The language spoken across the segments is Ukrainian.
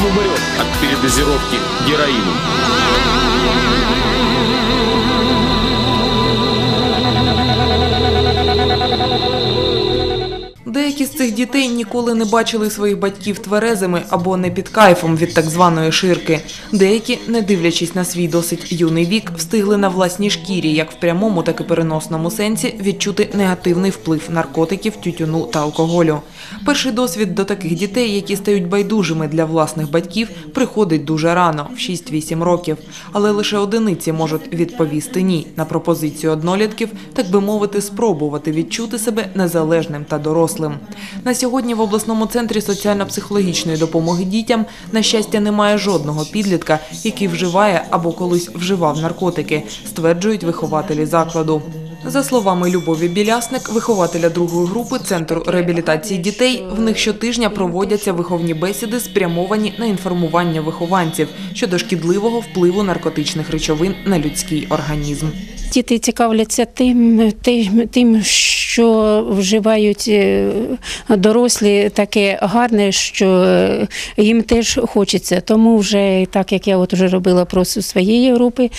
он умрет от передозировки героином. Дітей ніколи не бачили своїх батьків тверезими або не під кайфом від так званої ширки. Деякі, не дивлячись на свій досить юний вік, встигли на власній шкірі, як в прямому, так і переносному сенсі, відчути негативний вплив наркотиків, тютюну та алкоголю. Перший досвід до таких дітей, які стають байдужими для власних батьків, приходить дуже рано, в 6-8 років. Але лише одиниці можуть відповісти ні на пропозицію однолітків, так би мовити, спробувати відчути себе незалежним та дорослим. На сьогодні в обласному центрі соціально-психологічної допомоги дітям, на щастя, немає жодного підлітка, який вживає або колись вживав наркотики, стверджують вихователі закладу. За словами Любові Білясник, вихователя другої групи Центру реабілітації дітей, в них щотижня проводяться виховні бесіди, спрямовані на інформування вихованців щодо шкідливого впливу наркотичних речовин на людський організм. Діти цікавляться тим, тим, тим, що вживають е, дорослі, таке гарне, що е, їм теж хочеться. Тому вже так як я от вже робила просто своєї групи,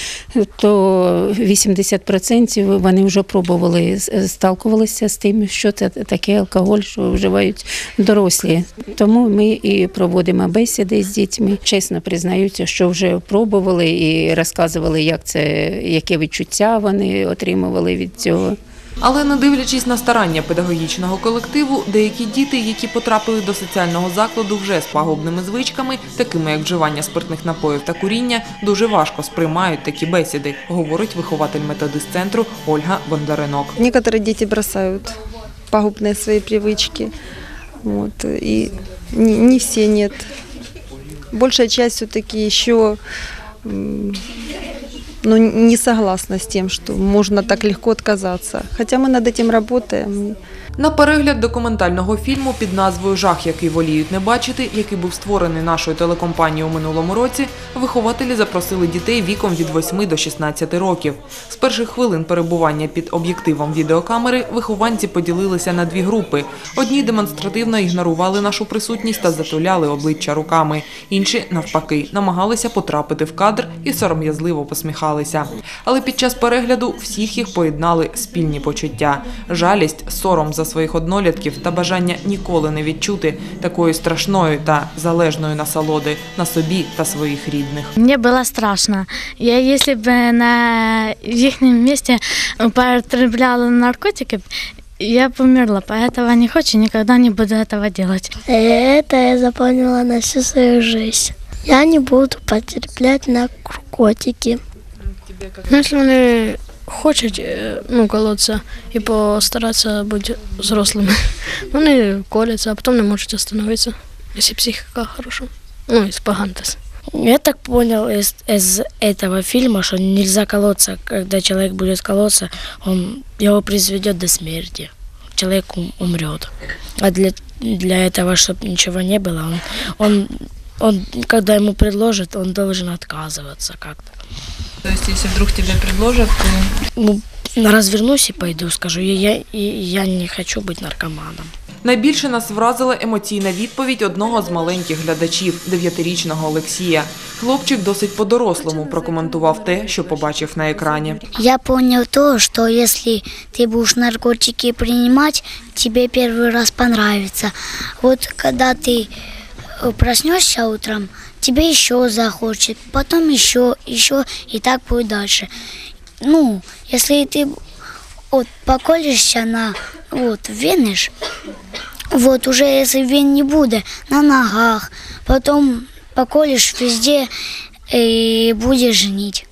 то 80% вони вже пробували, сталкувалися з тим, що це таке алкоголь, що вживають дорослі. Тому ми і проводимо бесіди з дітьми. Чесно признаються, що вже пробували і розказували, як це, яке відчуття вони отримували від цього. Але не дивлячись на старання педагогічного колективу, деякі діти, які потрапили до соціального закладу вже з пагубними звичками, такими як вживання спиртних напоїв та куріння, дуже важко сприймають такі бесіди, говорить вихователь методист центру Ольга Бондаренок. Некоторые дети бросают пагубные свои привычки. Вот, и не, не все нет. Большая часть все-таки еще ну, не согласна с тем, что можно так легко отказаться. Хотя мы над этим работаем. На перегляд документального фільму під назвою Жах, який воліють не бачити, який був створений нашою телекомпанією у минулому році, вихователі запросили дітей віком від 8 до 16 років. З перших хвилин перебування під об'єктивом відеокамери вихованці поділилися на дві групи. Одні демонстративно ігнорували нашу присутність та затуляли обличчя руками. Інші, навпаки, намагалися потрапити в кадр і сором'язливо посміхалися. Але під час перегляду всіх їх поєднали спільні почуття: жалість, сором за своїх однолітків та бажання ніколи не відчути такої страшної та залежної насолоди на собі та своїх рідних. Мне было страшно. Я, если бы на их месте употребляла наркотики, я бы умерла, поэтому не хочу, никогда не буду этого делать. Это я запомнила на всю свою жизнь. Я не буду потреблять наркотики. Ну, якщо вони хочуть е, ну, колотися і постаратися бути взрослими, вони коляться, а потім не можуть остановитися, якщо психіка хороша. Ну, і спогантись. Я так понял из, из этого фильма, что нельзя колоться. Когда человек будет колоться, он его произведет до смерти. Человек ум- умрет. А для, для этого, чтобы ничего не было, он, он, он, когда ему предложат, он должен отказываться как-то. То есть, если вдруг тебе предложат, то Ну, развернусь и пойду, скажу, я, я, я не хочу быть наркоманом. Найбільше нас вразила емоційна відповідь одного з маленьких глядачів, дев'ятирічного Олексія. Хлопчик досить по-дорослому прокоментував те, що побачив на екрані. Я понял то, что если ты будешь наркотики принимать, тебе первый раз понравится. Вот когда ты э, проснешься утром, тебе еще захочет, потом еще, еще, и так будет дальше. Ну, если ты вот поколешься на вот вены, ж, вот уже если вен не будет, на ногах, потом поколешь везде и будешь жнить.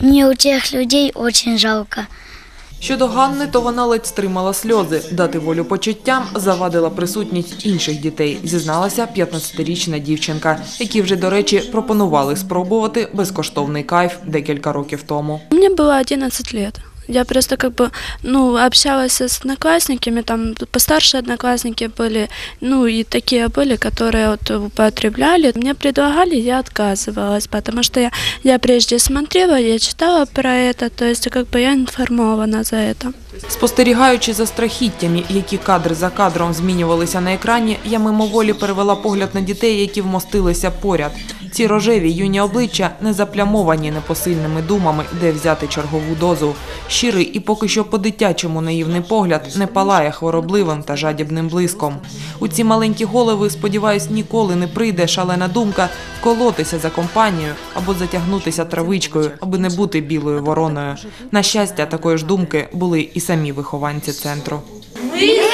Мне у тех людей очень жалко. Щодо Ганни, то вона ледь стримала сльози. Дати волю почуттям завадила присутність інших дітей, зізналася 15-річна дівчинка, які вже, до речі, пропонували спробувати безкоштовний кайф декілька років тому. Мені було 11 лет. Я просто как бы, ну, общалась с одноклассниками, там постарше одноклассники были, ну, и такие были, которые вот употребляли. Мне предлагали, я отказывалась, потому что я, я прежде смотрела, я читала про это, то есть как бы я информована за это. Спостерігаючи за страхіттями, які кадри за кадром змінювалися на екрані, я мимоволі перевела погляд на дітей, які вмостилися поряд. Ці рожеві юні обличчя не заплямовані непосильними думами, де взяти чергову дозу. Щирий і поки що по-дитячому наївний погляд не палає хворобливим та жадібним блиском. У ці маленькі голови, сподіваюсь, ніколи не прийде шалена думка вколотися за компанію або затягнутися травичкою, аби не бути білою вороною. На щастя, такої ж думки були і самі вихованці центру. Ми